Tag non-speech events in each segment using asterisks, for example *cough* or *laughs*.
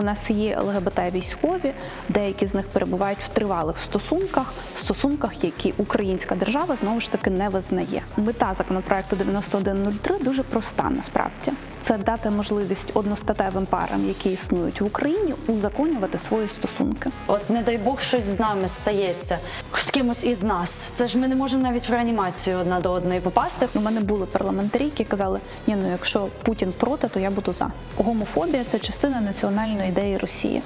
У нас є ЛГБТ військові, деякі з них перебувають в тривалих стосунках, стосунках, які українська держава знову ж таки не визнає. Мета законопроекту 9103 дуже проста насправді. Це дати можливість одностатевим парам, які існують в Україні, узаконювати свої стосунки. От не дай Бог щось з нами стається з кимось із нас. Це ж ми не можемо навіть в реанімацію одна до одної попасти. У мене були парламентарі, які казали: ні, ну якщо Путін проти, то я буду за. Гомофобія це частина національної ідеї Росії.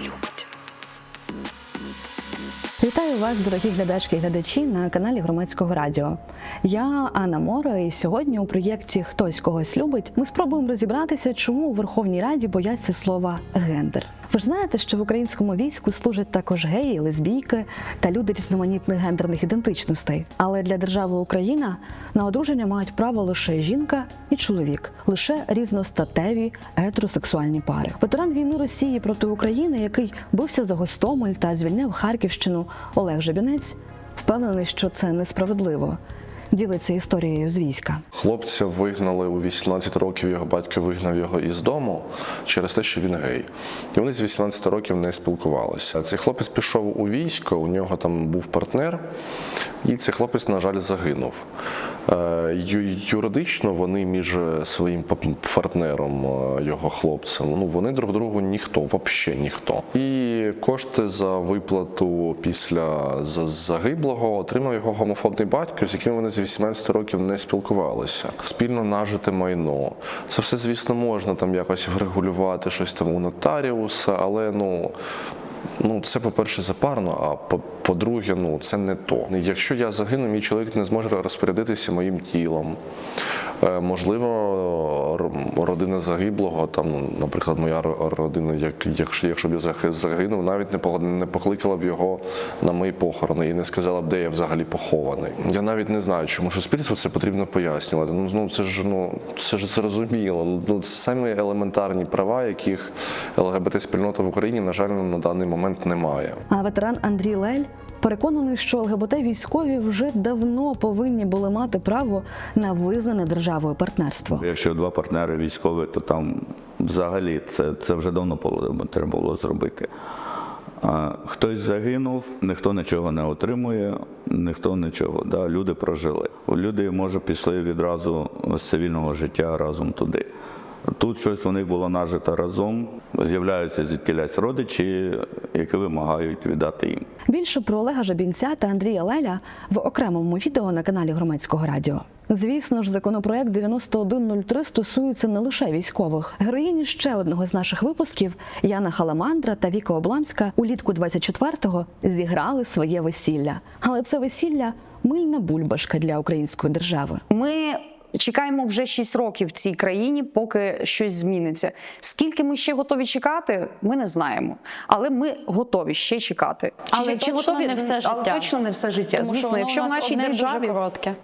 Любить. Вітаю вас, дорогі глядачки і глядачі на каналі Громадського радіо. Я Анна Мора, і сьогодні у проєкті Хтось когось любить ми спробуємо розібратися, чому у Верховній Раді бояться слова гендер. Ви ж знаєте, що в українському війську служать також геї, лесбійки та люди різноманітних гендерних ідентичностей. Але для держави Україна на одруження мають право лише жінка і чоловік, лише різностатеві гетеросексуальні пари. Ветеран війни Росії проти України, який бився за Гостомель та звільняв Харківщину, Олег Жебінець, впевнений, що це несправедливо. Ділиться історією з війська. Хлопця вигнали у 18 років, його батько вигнав його із дому через те, що він гей. І вони з 18 років не спілкувалися. Цей хлопець пішов у військо, у нього там був партнер, і цей хлопець, на жаль, загинув. Е, Юридично вони між своїм партнером, е, його хлопцем, ну вони друг другу ніхто, взагалі ніхто. І кошти за виплату після загиблого отримав його гомофобний батько, з яким вони з 18 років не спілкувалися. Спільно нажите майно. Це все, звісно, можна там якось врегулювати щось там у нотаріуса, але ну. Ну, це по-перше, запарно, а по- по-друге, ну це не то. Якщо я загину, мій чоловік не зможе розпорядитися моїм тілом. Е, Можливо, родина загиблого, там, наприклад, моя ро- родина, як, якщо, якщо б я заг- загинув, навіть не покликала б його на мої похорони і не сказала б, де я взагалі похований. Я навіть не знаю, чому суспільству це потрібно пояснювати. Ну, це ж ну це ж зрозуміло. Ну це самі елементарні права, яких ЛГБТ-спільнота в Україні, на жаль, на даний момент немає. А ветеран Андрій Лель переконаний, що ЛГБТ військові вже давно повинні були мати право на визнане державою партнерство. Якщо два партнери військові, то там взагалі це, це вже давно треба було зробити. Хтось загинув, ніхто нічого не отримує, ніхто нічого. Да, люди прожили. Люди, може, пішли відразу з цивільного життя разом туди. Тут щось у них було нажито разом, з'являються звідкілясь родичі, які вимагають віддати їм. Більше про Олега Жабінця та Андрія Леля в окремому відео на каналі Громадського радіо. Звісно ж, законопроект 9103 стосується не лише військових. Героїні ще одного з наших випусків Яна Халамандра та Віка Обламська улітку 24-го зіграли своє весілля. Але це весілля мильна бульбашка для української держави. Ми чекаємо вже 6 років в цій країні, поки щось зміниться. Скільки ми ще готові чекати, ми не знаємо. Але ми готові ще чекати. Але чи точно не все Але точно не все життя. Тому Звісно, якщо в нашій державі.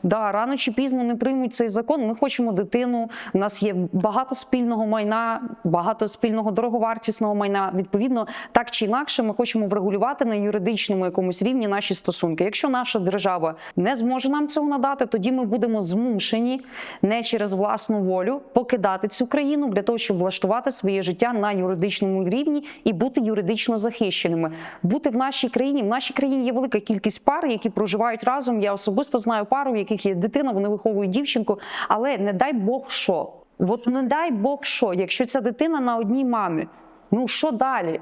Да, рано чи пізно не приймуть цей закон. Ми хочемо дитину. У нас є багато спільного майна, багато спільного дороговартісного майна. Відповідно, так чи інакше, ми хочемо врегулювати на юридичному якомусь рівні наші стосунки. Якщо наша держава не зможе нам цього надати, тоді ми будемо змушені не через власну волю покидати цю країну для того, щоб влаштувати своє життя на юридичному рівні і бути юридично захищеними. Бути в нашій країні. В нашій країні є велика кількість пар, які проживають разом. Я особисто знаю пару, в яких є дитина, вони виховують дівчинку, але не дай Бог що. От не дай Бог що, якщо ця дитина на одній мамі, ну що далі?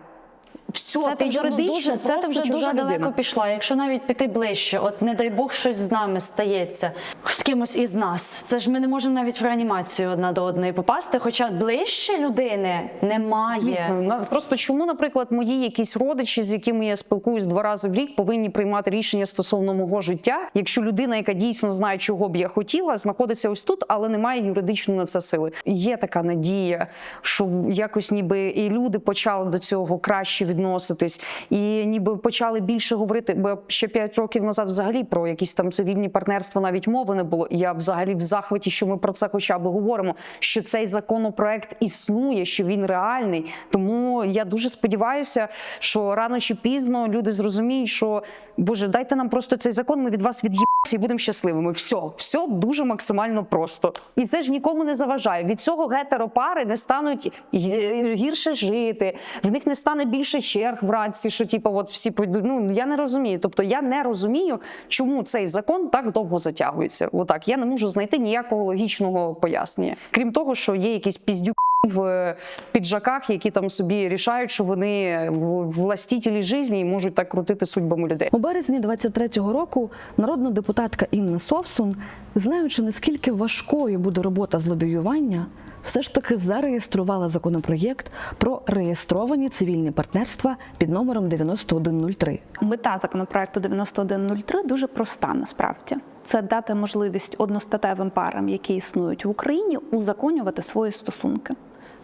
Все, Це ти юридично, дуже, це ти вже дуже далеко людина. пішла. Якщо навіть піти ближче, от не дай Бог щось з нами стається з кимось із нас. Це ж ми не можемо навіть в реанімацію одна до одної попасти. Хоча ближче людини немає. Звісно, просто чому, наприклад, мої якісь родичі, з якими я спілкуюсь два рази в рік, повинні приймати рішення стосовно мого життя, якщо людина, яка дійсно знає, чого б я хотіла, знаходиться ось тут, але не має юридично на це сили. Є така надія, що якось ніби і люди почали до цього краще відноситись, і ніби почали більше говорити. Бо ще 5 років назад, взагалі, про якісь там цивільні партнерства навіть мови не було. Я взагалі в захваті, що ми про це хоча б говоримо. Що цей законопроект існує, що він реальний. Тому я дуже сподіваюся, що рано чи пізно люди зрозуміють, що боже, дайте нам просто цей закон. Ми від вас від'їбся і будемо щасливими. Все, все дуже максимально просто. І це ж нікому не заважає. Від цього гетеропари не стануть гірше жити, в них не стане більше черг вранці, що типу, от всі пойдуть. Ну я не розумію. Тобто я не розумію, чому цей закон так довго затягується. Отак я не можу знайти ніякого логічного пояснення, крім того, що є якісь піздюки в піджаках, які там собі рішають, що вони в- властителі житті і можуть так крутити судьбами людей. У березні 23-го року народна депутатка Інна Совсун, знаючи наскільки важкою буде робота з лобіювання, все ж таки зареєструвала законопроєкт про реєстровані цивільні партнерства під номером 9103. Мета законопроекту 9103 дуже проста насправді. Це дати можливість одностатевим парам, які існують в Україні, узаконювати свої стосунки.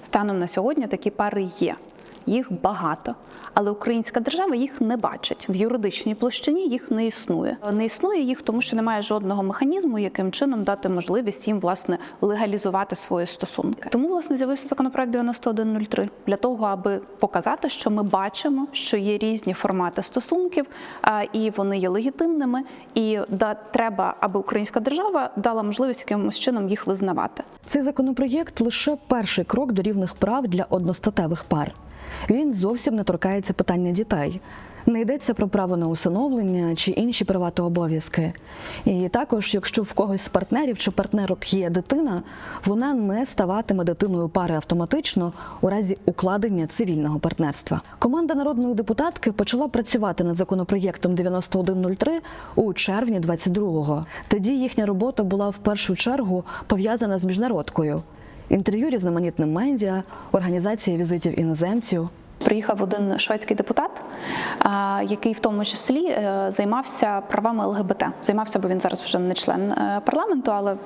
Станом на сьогодні такі пари є. Їх багато, але українська держава їх не бачить в юридичній площині. Їх не існує. Не існує їх, тому що немає жодного механізму, яким чином дати можливість їм власне легалізувати свої стосунки. Тому власне з'явився законопроект 9103 для того, аби показати, що ми бачимо, що є різні формати стосунків, і вони є легітимними. І да треба, аби українська держава дала можливість якимось чином їх визнавати. Цей законопроєкт лише перший крок до рівних прав для одностатевих пар. Він зовсім не торкається питання дітей. Не йдеться про право на усиновлення чи інші права та обов'язки. І також, якщо в когось з партнерів чи партнерок є дитина, вона не ставатиме дитиною пари автоматично у разі укладення цивільного партнерства. Команда народної депутатки почала працювати над законопроєктом 9103 у червні 22-го. Тоді їхня робота була в першу чергу пов'язана з міжнародкою. Інтерв'ю різноманітним медіа, організації візитів іноземців. Приїхав один шведський депутат, який в тому числі е, займався правами ЛГБТ. Займався, бо він зараз вже не член е, парламенту, але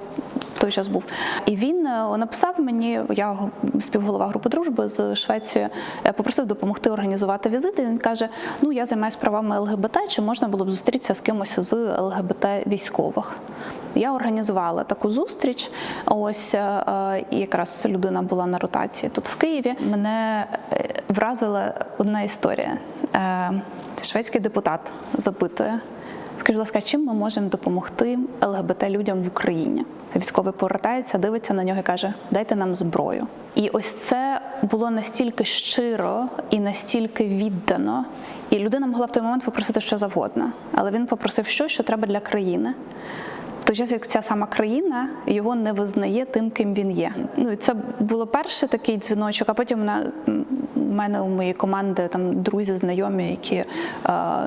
той час був. І він е, написав мені, я співголова групи дружби з Швецією, е, попросив допомогти організувати візит. І він каже: Ну я займаюся правами ЛГБТ, чи можна було б зустрітися з кимось з ЛГБТ військових? Я організувала таку зустріч. Ось е, якраз людина була на ротації тут в Києві. Мене вразила одна історія. Шведський депутат запитує. Скажіть, ласка, чим ми можемо допомогти ЛГБТ людям в Україні? Військовий повертається, дивиться на нього і каже: Дайте нам зброю. І ось це було настільки щиро і настільки віддано. І людина могла в той момент попросити що завгодно, але він попросив що, що треба для країни. В той час, як ця сама країна його не визнає тим, ким він є. Ну і це було перший такий дзвіночок, а потім на у мене у моєї команди там друзі, знайомі, які е,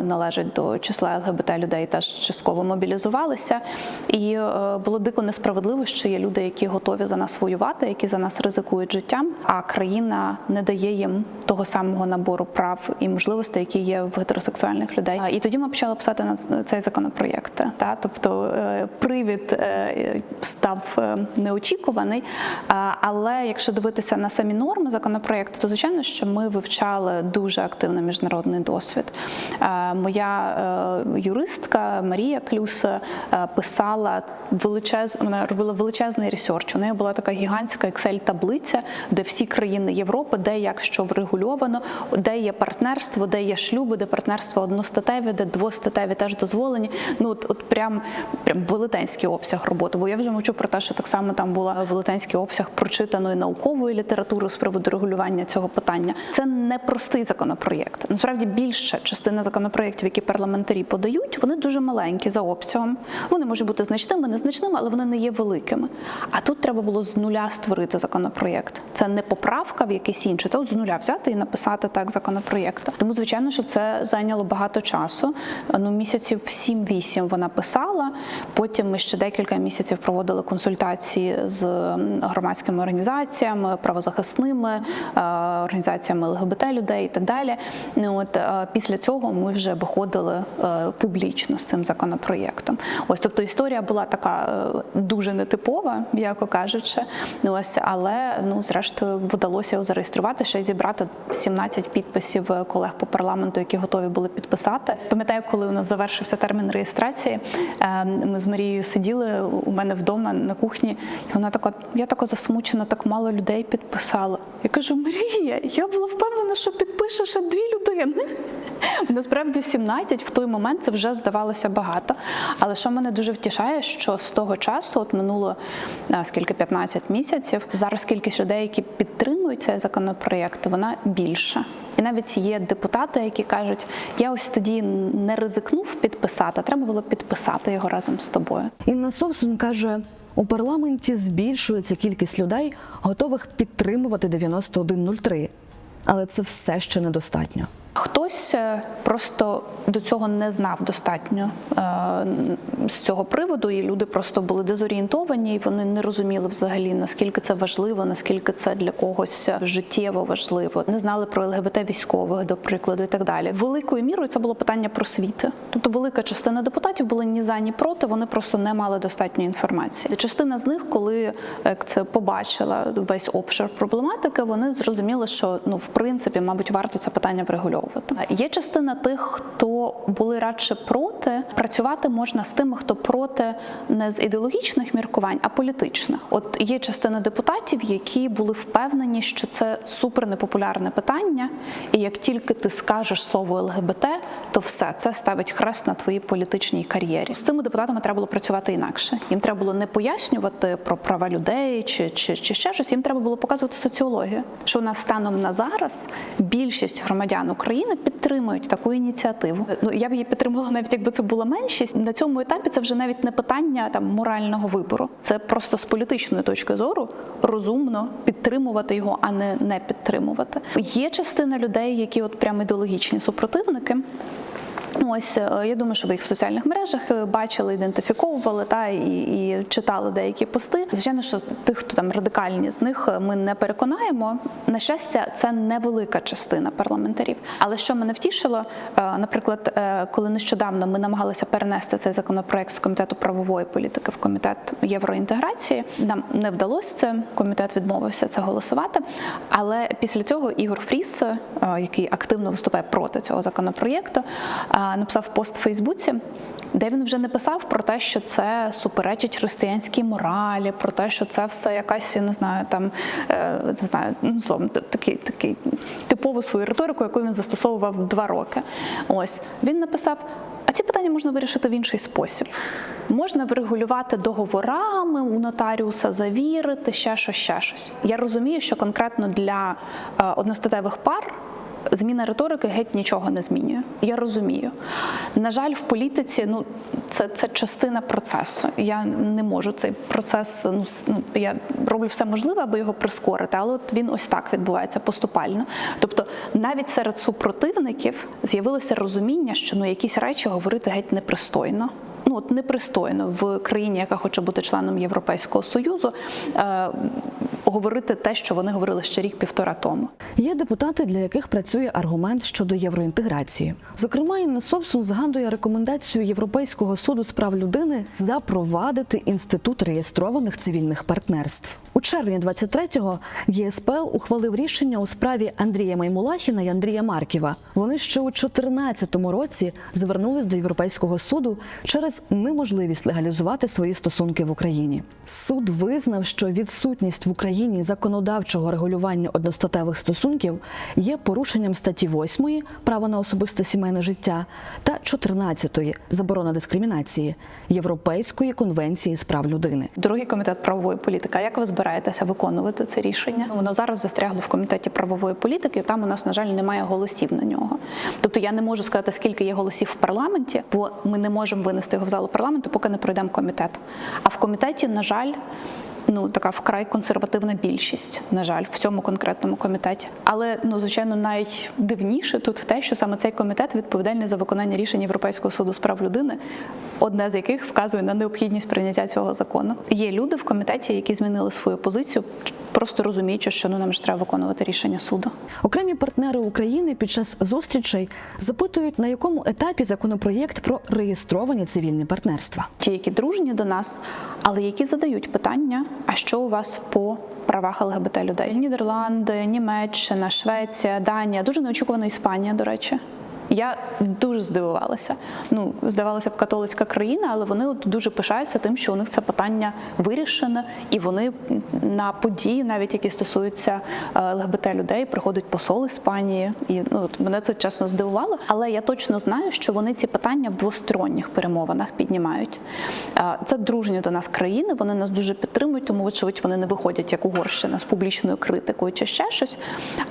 належать до числа ЛГБТ людей, теж частково мобілізувалися. І е, було дико несправедливо, що є люди, які готові за нас воювати, які за нас ризикують життям, а країна не дає їм того самого набору прав і можливостей, які є в гетеросексуальних людей. І тоді ми почали писати на цей законопроєкт. Та тобто е, привід е, став е, неочікуваний. Але якщо дивитися на самі норми законопроєкту, то звичайно, що ми вивчали дуже активно міжнародний досвід. Е, Моя е, юристка Марія Клюс е, писала величез... вона робила величезний ресерч. У неї була така гігантська Excel-таблиця, де всі країни Європи, де як що врегульовано, де є партнерство, де є шлюби, де партнерство одностатеві, де двостатеві теж дозволені. Ну от, от прям, прям велетенський обсяг роботи. Бо я вже мовчу про те, що так само там була велетенський обсяг прочитаної наукової літератури з приводу регулювання цього питання. Це не простий законопроєкт. Насправді більша частина законопроєктів, які парламентарі подають, вони дуже маленькі за обсягом. Вони можуть бути значними, незначними, але вони не є великими. А тут треба було з нуля створити законопроєкт. Це не поправка в якийсь інший, це от з нуля взяти і написати так законопроєкт. Тому, звичайно, що це зайняло багато часу. Ну, місяців 7-8 вона писала. Потім ми ще декілька місяців проводили консультації з громадськими організаціями, правозахисними е, організаціями організаціями ЛГБТ людей і так далі. Ну, От е, після цього ми вже виходили е, публічно з цим законопроєктом. Ось тобто історія була така е, дуже нетипова, м'яко кажучи. Ну, Ось, але ну зрештою вдалося його зареєструвати, ще й зібрати 17 підписів колег по парламенту, які готові були підписати. Пам'ятаю, коли у нас завершився термін реєстрації, е, ми з Марією сиділи у мене вдома на кухні, і вона така, я така засмучена, так мало людей підписала. Я кажу, Марія, я була впевнена, що підпише ще дві людини. *laughs* Насправді 17 в той момент це вже здавалося багато. Але що мене дуже втішає, що з того часу, от минуло а, скільки 15 місяців, зараз кількість людей, які підтримують цей законопроєкт, вона більша. І навіть є депутати, які кажуть, я ось тоді не ризикнув підписати, треба було підписати його разом з тобою. Інна Совсун каже: у парламенті збільшується кількість людей, готових підтримувати 9103. Але це все ще недостатньо. Хтось е, просто до цього не знав достатньо е, з цього приводу, і люди просто були дезорієнтовані, і вони не розуміли взагалі наскільки це важливо, наскільки це для когось життєво важливо. Не знали про ЛГБТ військових, до прикладу, і так далі. Великою мірою це було питання просвіти. Тобто, велика частина депутатів були ні за, ні проти. Вони просто не мали достатньої інформації. Частина з них, коли як це побачила весь обшир проблематики, вони зрозуміли, що ну в принципі, мабуть, варто це питання врегульовувати. Є частина тих, хто були радше проти. Працювати можна з тими, хто проти не з ідеологічних міркувань, а політичних. От є частина депутатів, які були впевнені, що це супер непопулярне питання, і як тільки ти скажеш слово ЛГБТ, то все це ставить хрест на твоїй політичній кар'єрі. З цими депутатами треба було працювати інакше. Їм треба було не пояснювати про права людей чи, чи, чи ще щось. Їм треба було показувати соціологію. Що у нас станом на зараз більшість громадян України підтримують таку ініціативу. Ну я б її підтримувала, навіть якби це була меншість. На цьому етапі це вже навіть не питання там морального вибору. Це просто з політичної точки зору розумно підтримувати його, а не не підтримувати. Є частина людей, які от прям ідеологічні супротивники. Ось е, я думаю, що ви їх в соціальних мережах е, бачили, ідентифіковували та і, і читали деякі пости. Звичайно, що тих, хто там радикальні з них е, ми не переконаємо. На щастя, це невелика частина парламентарів. Але що мене втішило, наприклад, коли нещодавно ми намагалися перенести цей законопроект з комітету правової політики в комітет євроінтеграції, нам не вдалося це. Комітет відмовився це голосувати. Але після цього Ігор Фріс, який активно виступає проти цього законопроєкту, написав пост в Фейсбуці. Де він вже не писав про те, що це суперечить християнській моралі, про те, що це все якась, я не знаю, там е, не знаю, ну словом, такий такий типову свою риторику, яку він застосовував два роки. Ось він написав. А ці питання можна вирішити в інший спосіб. Можна врегулювати договорами у нотаріуса, завірити, ще щось, ще щось. Я розумію, що конкретно для е, одностатевих пар зміна риторики геть нічого не змінює. Я розумію. На жаль, в політиці ну це, це частина процесу. Я не можу цей процес. Ну, ну я роблю все можливе, аби його прискорити, але от він ось так відбувається поступально. Тобто, навіть серед супротивників з'явилося розуміння, що ну якісь речі говорити геть непристойно. От непристойно в країні, яка хоче бути членом Європейського союзу, е, говорити те, що вони говорили ще рік-півтора тому. Є депутати, для яких працює аргумент щодо євроінтеграції. Зокрема, Інна Совсун згадує рекомендацію Європейського суду з прав людини запровадити інститут реєстрованих цивільних партнерств. У червні 23-го ЄСПЛ ухвалив рішення у справі Андрія Маймулахіна і Андрія Марківа. Вони ще у 2014 році звернулись до Європейського суду через неможливість легалізувати свої стосунки в Україні. Суд визнав, що відсутність в Україні законодавчого регулювання одностатевих стосунків є порушенням статті 8 право на особисте сімейне життя та 14 заборона дискримінації Європейської конвенції з прав людини. Другий комітет правової політики. Як ви збираєтеся виконувати це рішення? Воно зараз застрягло в комітеті правової політики. Там у нас, на жаль, немає голосів на нього. Тобто я не можу сказати, скільки є голосів в парламенті, бо ми не можемо винести його в залу парламенту, поки не пройдемо комітет. А в комітеті, на жаль. Ну, така вкрай консервативна більшість, на жаль, в цьому конкретному комітеті. Але ну, звичайно, найдивніше тут те, що саме цей комітет відповідальний за виконання рішень Європейського суду з прав людини, одне з яких вказує на необхідність прийняття цього закону. Є люди в комітеті, які змінили свою позицію просто розуміючи, що ну нам ж треба виконувати рішення суду. Окремі партнери України під час зустрічей запитують, на якому етапі законопроєкт про реєстровані цивільні партнерства. ті, які дружні до нас, але які задають питання: а що у вас по правах ЛГБТ людей? Нідерланди, Німеччина, Швеція, Данія, дуже неочікувано Іспанія, до речі. Я дуже здивувалася. Ну, здавалося б, католицька країна, але вони от дуже пишаються тим, що у них це питання вирішене, і вони на події, навіть які стосуються е, ЛГБТ людей, приходить посол Іспанії. І ну от мене це чесно здивувало. Але я точно знаю, що вони ці питання в двосторонніх перемовинах піднімають. Е, Це дружні до нас країни. Вони нас дуже підтримують, тому вочевидь вони не виходять як Угорщина з публічною критикою чи ще щось.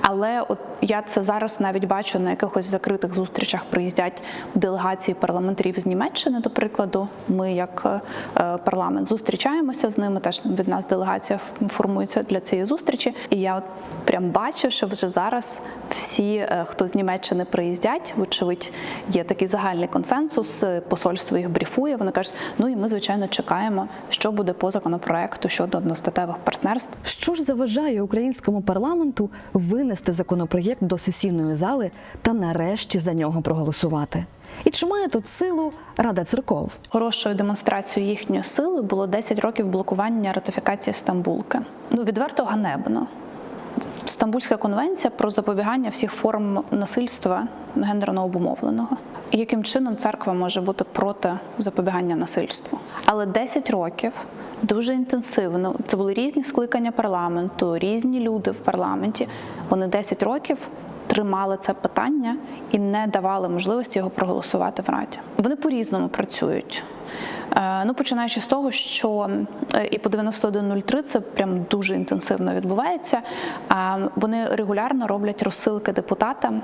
Але от я це зараз навіть бачу на якихось закритих зустрічах. Приїздять делегації парламентарів з Німеччини, до прикладу. Ми, як е, парламент, зустрічаємося з ними. Теж від нас делегація формується для цієї зустрічі. І я от прям бачу, що вже зараз всі, е, хто з Німеччини приїздять, вочевидь, є такий загальний консенсус. е, Посольство їх бріфує. Вони кажуть, ну і ми звичайно чекаємо, що буде по законопроекту щодо одностатевих партнерств. Що ж заважає українському парламенту винести законопроєкт до сесійної зали та нарешті за нього проголосувати? І чи має тут силу Рада церков? Хорошою демонстрацією їхньої сили було 10 років блокування ратифікації Стамбулки. Ну відверто ганебно. Стамбульська конвенція про запобігання всіх форм насильства гендерно обумовленого. Яким чином церква може бути проти запобігання насильству? Але 10 років дуже інтенсивно. Це були різні скликання парламенту, різні люди в парламенті. Вони 10 років тримали це питання і не давали можливості його проголосувати в Раді. Вони по-різному працюють. Е, Ну, починаючи з того, що е, і по 9103 це прям дуже інтенсивно відбувається. А Вони регулярно роблять розсилки депутатам.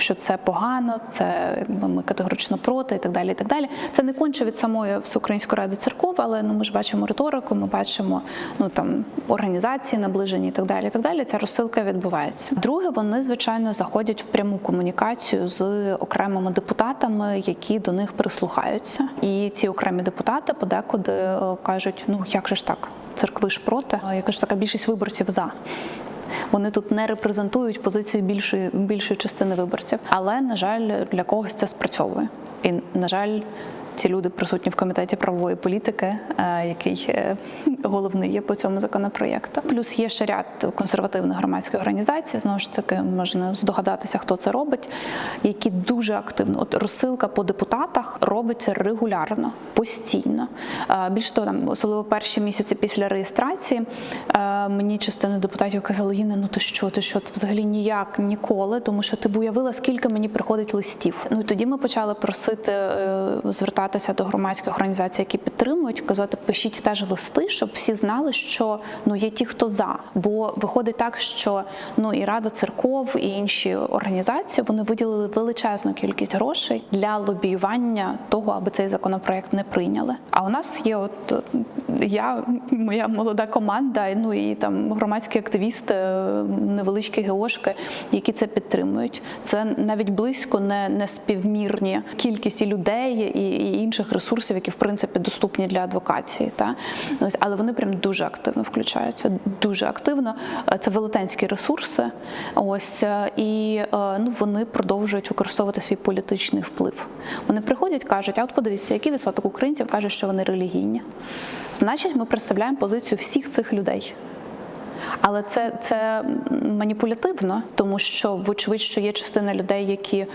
Що це погано, це якби ми категорично проти і так далі. І так далі. Це не конче від самої Всеукраїнської ради церков, але ну ми ж бачимо риторику, ми бачимо ну там організації наближені і так далі. І так далі. Ця розсилка відбувається. Друге, вони звичайно заходять в пряму комунікацію з окремими депутатами, які до них прислухаються. І ці окремі депутати подекуди е, кажуть: ну як же ж так, церкви ж проти? А Яка ж така більшість виборців за. Вони тут не репрезентують позицію більшої більшої частини виборців, але на жаль, для когось це спрацьовує. І на жаль, ці люди присутні в комітеті правової політики, е, який е, *laughs* головний є по цьому законопроєкту. Плюс є ще ряд консервативних громадських організацій. Знову ж таки, можна здогадатися, хто це робить, які дуже активно. От розсилка по депутатах робиться регулярно, постійно. Е, Більш того, там особливо перші місяці після реєстрації мені частина депутатів казала, Їна, ну ти що, ти що, ти взагалі ніяк ніколи, тому що ти б уявила, скільки мені приходить листів. Ну і тоді ми почали просити е, звертатися до громадських організацій, які підтримують, казати, пишіть теж листи, щоб всі знали, що ну є ті, хто за. Бо виходить так, що ну і Рада церков, і інші організації вони виділили величезну кількість грошей для лобіювання того, аби цей законопроект не прийняли. А у нас є, от я, моя молода команда, ну і там громадські активісти, невеличкі геошки, які це підтримують. Це навіть близько не, не співмірні кількості людей і, і інших ресурсів, які в принципі доступні для адвокації. Та ось, але вони прям дуже активно включаються. Дуже активно. Е, Це велетенські ресурси. Ось е, і е, ну вони продовжують використовувати свій політичний вплив. Вони приходять, кажуть: а от подивіться, який відсоток українців каже, що вони релігійні. Значить, ми представляємо позицію всіх цих людей. Але це, це маніпулятивно, тому що, вочевидь, що є частина людей, які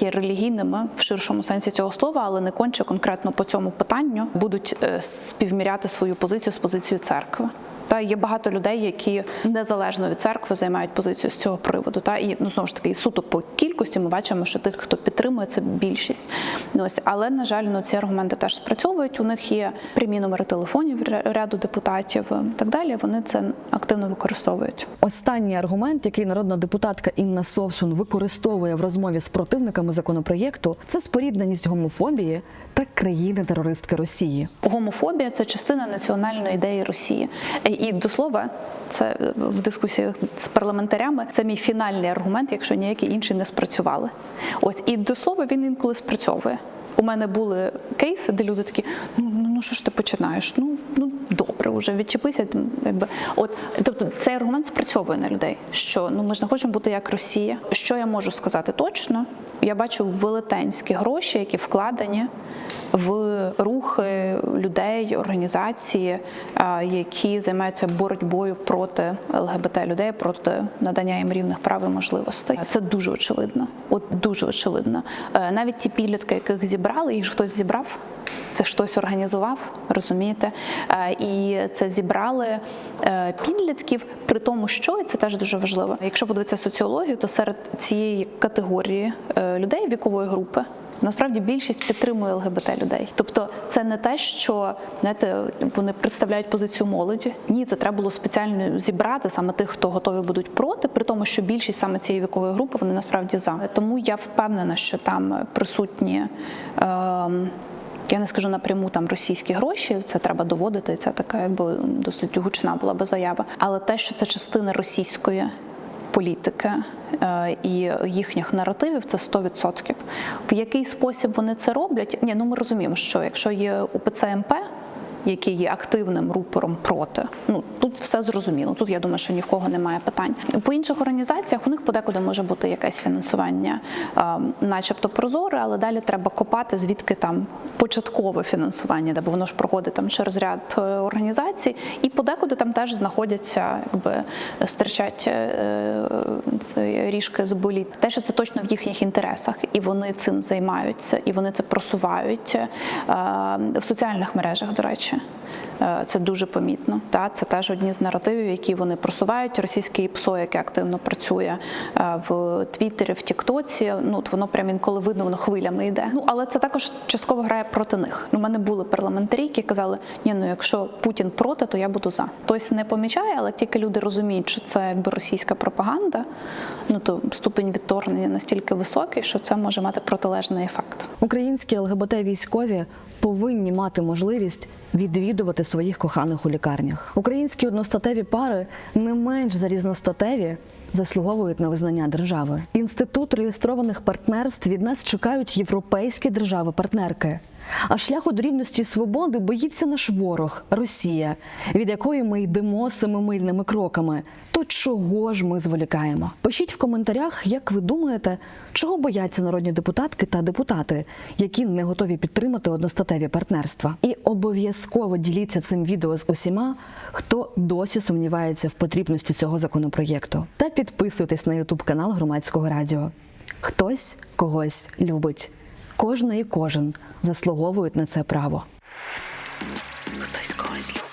є релігійними в ширшому сенсі цього слова, але не конче конкретно по цьому питанню будуть е, співміряти свою позицію з позицією церкви. Та є багато людей, які незалежно від церкви займають позицію з цього приводу. Та і ну знову ж таки суто по кількості ми бачимо, що тих, хто підтримує, це більшість. Ну, Ось, але на жаль, ну ці аргументи теж спрацьовують. У них є прямі номери телефонів ряду депутатів е, і так далі. Вони це активно використовують. Останній аргумент, який народна депутатка Інна Совсун використовує в розмові з противниками законопроєкту, це спорідненість гомофобії та країни-терористки Росії. Гомофобія це частина національної ідеї Росії. І до слова, це в дискусіях з парламентарями. Це мій фінальний аргумент, якщо ніякі інші не спрацювали. Ось і до слова він інколи спрацьовує. У мене були кейси, де люди такі: ну, ну ну що ж ти починаєш? Ну ну добре, вже відчепися. Якби от тобто цей аргумент спрацьовує на людей, що ну ми ж не хочемо бути як Росія. Що я можу сказати точно? Я бачу велетенські гроші, які вкладені в рухи людей, організації, які займаються боротьбою проти ЛГБТ людей, проти надання їм рівних прав і можливостей. Це дуже очевидно. От дуже очевидно. Е, Навіть ті підлітки, яких зібрали, їх хтось зібрав. Це хтось організував, розумієте? Е, І це зібрали е, підлітків, при тому, що і це теж дуже важливо. Якщо подивитися соціологію, то серед цієї категорії е, людей вікової групи. Насправді більшість підтримує ЛГБТ людей. Тобто це не те, що знаєте, вони представляють позицію молоді. Ні, це треба було спеціально зібрати саме тих, хто готові будуть проти, при тому, що більшість саме цієї вікової групи вони насправді за. Тому я впевнена, що там присутні. Ем, я не скажу напряму там російські гроші, це треба доводити. Це така, якби досить гучна була би заява. Але те, що це частина російської політики е, і їхніх наративів, це 100%. В який спосіб вони це роблять? Ні, ну ми розуміємо, що якщо є УПЦ МП, який є активним рупором проти. Ну тут все зрозуміло. Тут я думаю, що ні в кого немає питань. По інших організаціях у них подекуди може бути якесь фінансування, начебто прозоре, але далі треба копати, звідки там початкове фінансування, де бо воно ж проходить там через ряд е, організацій, і подекуди там теж знаходяться, якби стирчать е, ріжки з боліт. Те, що це точно в їхніх інтересах, і вони цим займаються, і вони це просувають е, в соціальних мережах, до речі. Е, Це дуже помітно. Та це теж одні з наративів, які вони просувають. Російське ІПСО, яке активно працює е, в Твіттері, в Тіктоці. Ну воно прям інколи видно, воно хвилями йде. Ну але це також частково грає проти них. У мене були парламентарі, які казали: ні, ну якщо Путін проти, то я буду за. Хтось не помічає, але тільки люди розуміють, що це якби російська пропаганда. Ну то ступень відторгнення настільки високий, що це може мати протилежний ефект. Українські ЛГБТ військові повинні мати можливість відвідувати своїх коханих у лікарнях. Українські одностатеві пари не менш за різностатеві заслуговують на визнання держави. Інститут реєстрованих партнерств від нас чекають європейські держави-партнерки. А шляху до рівності і свободи боїться наш ворог Росія, від якої ми йдемо семимильними кроками. То чого ж ми зволікаємо? Пишіть в коментарях, як ви думаєте, чого бояться народні депутатки та депутати, які не готові підтримати одностатеві партнерства. І обов'язково діліться цим відео з усіма, хто досі сумнівається в потрібності цього законопроєкту. Та підписуйтесь на Ютуб канал Громадського радіо. Хтось когось любить. Кожна і кожен заслуговують на це право. Хтось когось любить.